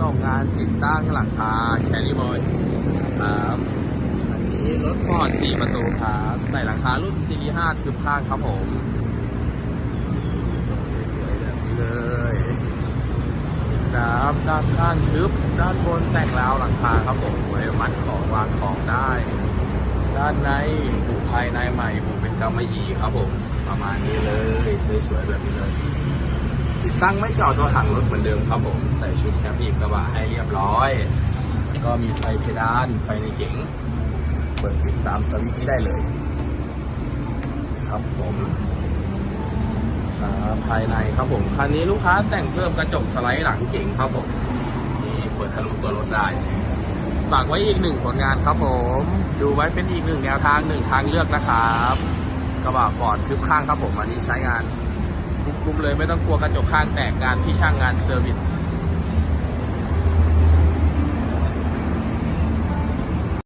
ส่งงานติดตั้งหลังคาแคริบอยครับอันนี้รถฟอร์ด4ประตูครับใส่หลังคารุ่นซีรีส์5ทึบข้างครับผมส่งสวยๆแบบนี้เลยครับด้านข้างชึบ ด้านบนแต่งราวหลังคาครับผมไว้มัดของวางของได้ ด้านในผูภายในใหม่ผูเป็นกำมะหยี่ครับผมประมาณนี้เลยสวยๆแบบนี้เลย ตั้งไม่เก่าตัวถังรถเหมือนเดิมครับผม ใส่ชุดแคปอีกกระบะให้เรียบร้อย ก็มีไฟเพดาน ไฟในเก๋ง เปิดปิดตามสวิตช์นี้ได้เลย ครับผมภายในครับผม คันนี้ลูกค้าแต่งเพิ่มกระจกสไลด์หลังเก๋งครับผม นี่เปิดทะลุตัวรถได้ ฝากไว้อีกหนึ่งผลงานครับผม ดูไว้เป็นอีกหนึ่งแนวทางหนึ่งทางเลือกนะครับ กระบะฟอร์ดทึบข้างครับผม อันนี้ใช้งาน คุ้มเลยไม่ต้องกลัวกระจกข้างแตกงานที่ช่างงานเซอร์วิส